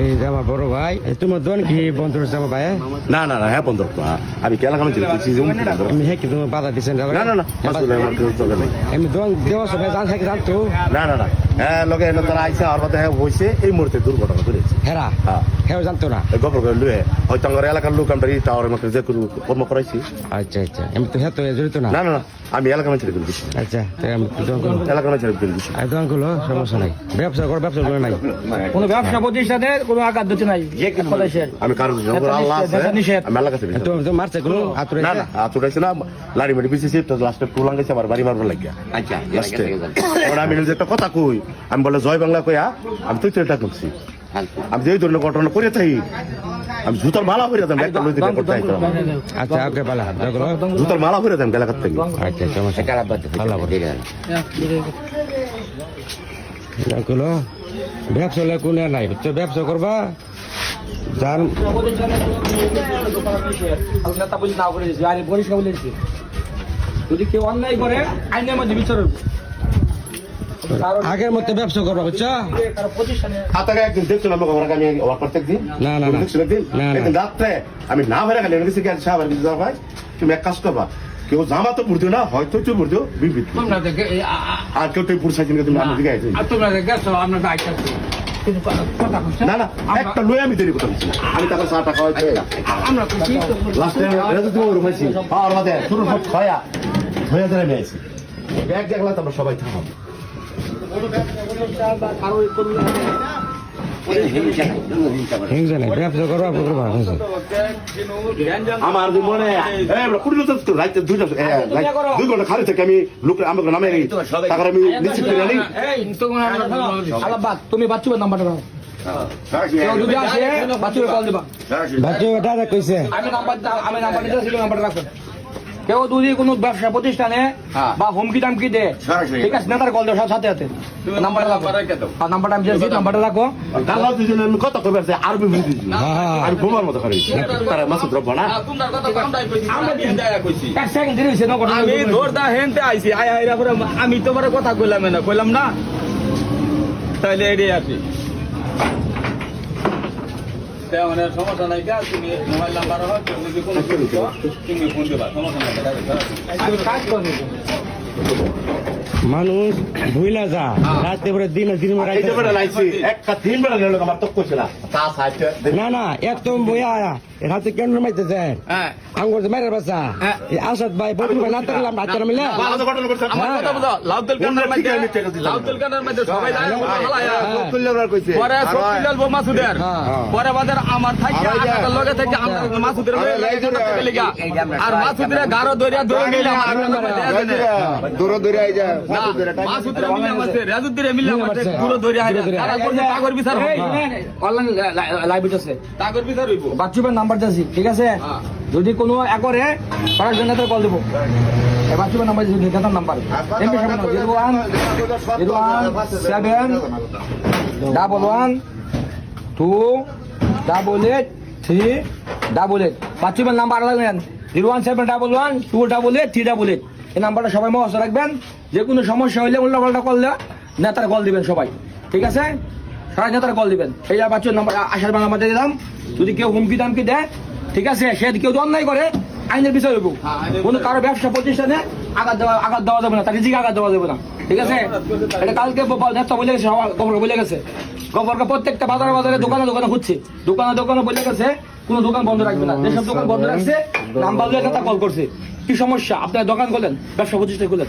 এই যে আমার বড় ভাই তোমার দোকান কি বন্ধ হচ্ছে আমার ভাই না না না হ্যাঁ বন্ধ করতো আমি কেলা কামে চলে গেছি জমি কিনা করো। আমি হ্যাঁ কি তোমার বাধা দিচ্ছেন না না না নাই। আমি দোকান দেওয়া সবাই জান থাকে জানতো না না না। হ্যাঁ লগে এনে তারা আইসে আর মধ্যে হ্যাঁ হয়েছে এই মুহূর্তে দুর্ঘটনা হেরা হ্যাঁ। জানতো না? করে লুয়ে হয়তো আমার এলাকার লোক আমরা এই টাওয়ারের মধ্যে যে কোনো কর্ম করাইছি। আচ্ছা আচ্ছা আমি তো হ্যাঁ তো জড়িত না? না না না আমি এলাকার মধ্যে ছেড়ে দিচ্ছি আচ্ছা আমি দিচ্ছি আর দোকান করল সমস্যা নাই। ব্যবসা কর ব্যবসা করে নাই? কোনো ব্যবসা কোনো আঘাত দিতে নাই? কথা শেষ। আমি কারণ আল্লাহ আছে আমি এলাকা ছেড়ে তো তো মারছে না না হাত না লাড়ি তো লাস্টে আমার বাড়ি মারবার লাগিয়া। আচ্ছা আমি নিজে একটা কথা কই আমি বলে জয় বাংলা কইয়া আমি তুই তো এটা করছি আমি যে ধরনের ঘটনা করে থাকি আমি জুতার মালা করে দিতাম একটা লই দিতে করতে চাইতাম আচ্ছা ওকে পালা দেখল জুতার মালা করে দিতাম এলাকার থেকে। আচ্ছা সমস্যা। এটা আবার ভালো করে দেখল ব্যবসা হলে কোনো নাই? তো ব্যবসা করবা যার বলি বলে যদি কেউ অন্যায় করে আইনের মধ্যে বিচার হবে আগের মতো ব্যবসা করবা বুঝছ? কারও একদিন দেখছ না আমাকে আমি ওয়ার প্রত্যেক দিন। না, না, না। দেখছ একদিন না, না। একদিন রাত্রে আমি না ভেড়া খালি এনেছি কি সাহাব আর কিছু ভাই? তুমি এক কাজ করবা কেউ জামা তো পড়তো না হয়তো পড়তো আর কেউ তুই পুরুষ তুমি আমার দিকে তোমরা গেছো আমরা না না একটা লয়ে আমি দেরি করতে আমি তাকে চা টাকা হয়তো আমরা খুশি লাস্টে রেজু তুমি ওরকম আর বাদে শুরু সব ছয়া ছয়া ধরে নিয়ে ব্যাগ দেখলা তো আমরা সবাই থাকাম আমার মনে এই কুড়ি রাইতে রাইতে দুই ঘণ্টা খালি থেকে আমি লোক আমাকে নামে তারপরে আমি নিশ্চিত করে আনি এই তোমরা আলাবাদ তুমি বাচ্চুবের নাম্বারটা দাও। কেউ যদি আসে বাচ্চুকে কল দিবা। বাচ্চা দাদা কইছে। আমি নাম্বার আমি নাম্বার দিতে ছিল নাম্বারটা রাখুন কেউ যদি কোনো ব্যবসা প্রতিষ্ঠানে বা হুমকি টামকি দে ঠিক আছে নেতার কল দেওয়ার সাথে সাথে। নাম্বারটা নাম্বারটা আমি দিয়েছি নাম্বারটা রাখো। তারপর দুজনে আমি আছে বুঝি দিছি। হ্যাঁ। মতো তারা না। এক সেকেন্ড দেরি না আমি ধরদা হেনতে আইছি আই আইরা পরে আমি তোমার কথা কইলাম না কইলাম না। তাইলে এটাই আসি। মানে সমস্যা নাই কাজ তুমি মোবাইল নাম্বার হোক তুমি কোনো তুমি ফোন দেবা, সমস্যা নাই। কাজ মানুষ ভুইলা যা। রাতে পরে দিন দিন এই যে বেড়া লাইছি একটা তিন বেড়া নিল আমার তো কইছিল তা সাইতে না না একদম বইয়া রাতে কেন মাইতেছে? হ্যাঁ। আঙ্গুর মেরে বাসা এই আসাদ ভাই বকুল ভাই না থাকলাম বাচ্চারা মিলে ভালো ঘটনা করছে। আমার কথা বুঝো লাউতেল কান্দার মধ্যে ঠিক আছে, ঠিক আছে, লাউতেল কান্দার মধ্যে সবাই যায় হালায়া তুল্যবার কইছে। পরে সকিলাল বো মাসুদের। পরে বাজার আমার থাকি আমার লগে থেকে আমার মাসুদের লিগা আর মাসুদের গারো দরিয়া ধরে নিলাম দূরে বাচ্চুবের নাম্বার দিয়েছি ঠিক আছে? যদি কোনো একরে জন্য কল দেবো। বাচ্চুবের নাম্বার দিয়েছি নেতার number zero one zero one seven double one two double eight three double eight বাচ্চুবের number লাগবেন zero one seven double one two double eight three double eight এই নাম্বারটা সবাই মহস্ত রাখবেন। যে কোনো সমস্যা হইলে উল্টা পাল্টা করলে নেতার কল দিবেন সবাই। ঠিক আছে? সারা নেতার কল দিবেন। এই যা বাচ্চার নাম্বার আশার বাংলা দিয়ে দিলাম। যদি কেউ হুমকি দামকি দেয় ঠিক আছে? সে কেউ অন্যায় করে আইনের বিষয় হইব। কোনো কারও ব্যবসা প্রতিষ্ঠানে আঘাত দেওয়া আঘাত দেওয়া যাবে না। তাকে জিগা আঘাত দেওয়া যাবে না। ঠিক আছে? এটা কালকে নেতা বলে গেছে খবর বলে গেছে। খবরকে প্রত্যেকটা বাজারে বাজারে দোকানে দোকানে খুঁজছে। দোকানে দোকানে বলে গেছে কোনো দোকান বন্ধ রাখবে না। যেসব দোকান বন্ধ রাখছে নাম্বার দিয়ে নেতা কল করছে। কি সমস্যা? আপনার দোকান করলেন ব্যবসা প্রতিষ্ঠান করলেন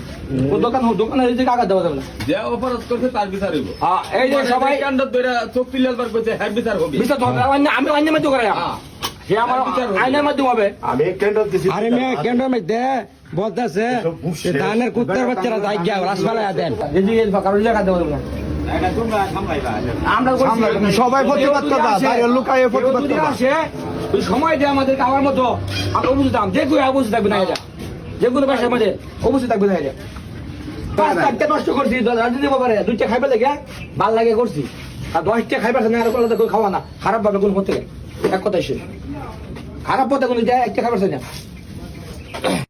কোন দোকান হোক দোকানে নিজেকে আঘাত দেওয়া যাবে না? যে অপরাধ করছে তার বিচার হইব। হ্যাঁ, এই যে সবাই কাণ্ড ধরে চোখ পিলাল বার করছে হ্যাঁ বিচার হবে। হবে আমি- অন্য মাধ্যমে করে সে আমার আইনের মাধ্যমে হবে। আমি কেন্দ্র দিছি। আরে মেয়ে কেন মধ্যে বলতেছে ধানের কুত্তার বাচ্চারা যাই গিয়া রাসমালাই দেন। যদি এই কারও জায়গা দেওয়া না। সবাই প্রতিবাদ করবা, প্রতিবাদ করবা। ওই সময় দিয়ে আমাদেরকে আমার মতো আমরা থাকতাম যে অবস্থিত থাকবে না এটা। যে কোনো ব্যবসার মধ্যে অবস্থিত থাকবে না এটা। পাঁচ নষ্ট করছি রাজনীতি ব্যাপারে দুইটা খাইবে লেগে ভালো লাগে করছি। আর দশটা খাইবে না আর কেউ খাওয়া না। খারাপ ভাবে কোন করতে এক কথাই শেষ। খারাপ পথে কোনো যায় একটা খাবার চাই